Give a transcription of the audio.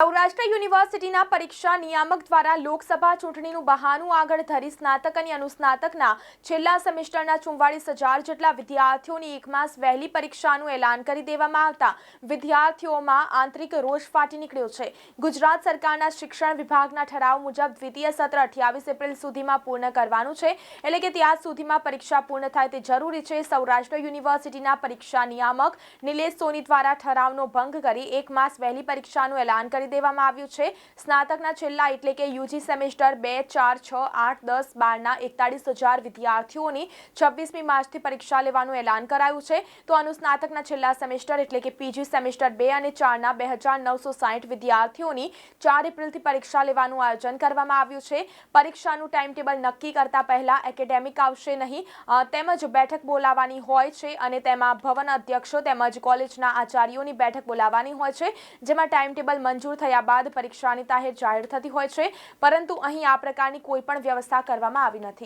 સૌરાષ્ટ્ર યુનિવર્સિટીના પરીક્ષા નિયામક દ્વારા લોકસભા ચૂંટણીનું બહાનું આગળ ધરી સ્નાતક અને અનુસ્નાતકના છેલ્લા સેમેસ્ટરના ચુમ્વાળીસ હજાર જેટલા વિદ્યાર્થીઓની એક માસ વહેલી પરીક્ષાનું એલાન કરી દેવામાં આવતા વિદ્યાર્થીઓમાં આંતરિક રોષ ફાટી નીકળ્યો છે. ગુજરાત સરકારના શિક્ષણ વિભાગના ઠરાવ મુજબ દ્વિતીય સત્ર અઠ્યાવીસ એપ્રિલ સુધીમાં પૂર્ણ કરવાનું છે. એટલે કે ત્યાં સુધીમાં પરીક્ષા પૂર્ણ થાય તે જરૂરી છે. સૌરાષ્ટ્ર યુનિવર્સિટીના પરીક્ષા નિયામક નિલેશ સોની દ્વારા ઠરાવનો ભંગ કરી એક માસ વહેલી પરીક્ષાનું એલાન કરી દેવામાં આવ્યું છે. સ્નાતકના છેલ્લા એટલે કે યુજી સેમેસ્ટર બે, ચાર, છ, આઠ, દસ, બારના એકતાળીસ હજાર વિદ્યાર્થીઓની છવ્વીસમી માર્ચથી પરીક્ષા લેવાનું એલાન કરાયું છે. તો અનુસ્નાતકના છેલ્લા સેમેસ્ટર એટલે કે પીજી સેમેસ્ટર બે અને ચારના બે હજાર નવસો સાઠ વિદ્યાર્થીઓની ચાર એપ્રિલથી પરીક્ષા લેવાનું આયોજન કરવામાં આવ્યું છે. પરીક્ષાનું ટાઈમ ટેબલ નક્કી કરતા પહેલા એકેડેમિક આવશે નહીં. તેમજ બેઠક બોલાવવાની હોય છે અને તેમાં ભવન અધ્યક્ષો તેમજ કોલેજના આચાર્યોની બેઠક બોલાવવાની હોય છે. જેમાં ટાઈમ ટેબલ મંજૂર થયા બાદ પરીક્ષાની તારીખ જાહેર થતી હોય છે, પરંતુ અહીં આ પ્રકારની કોઈ પણ વ્યવસ્થા કરવામાં આવી નથી.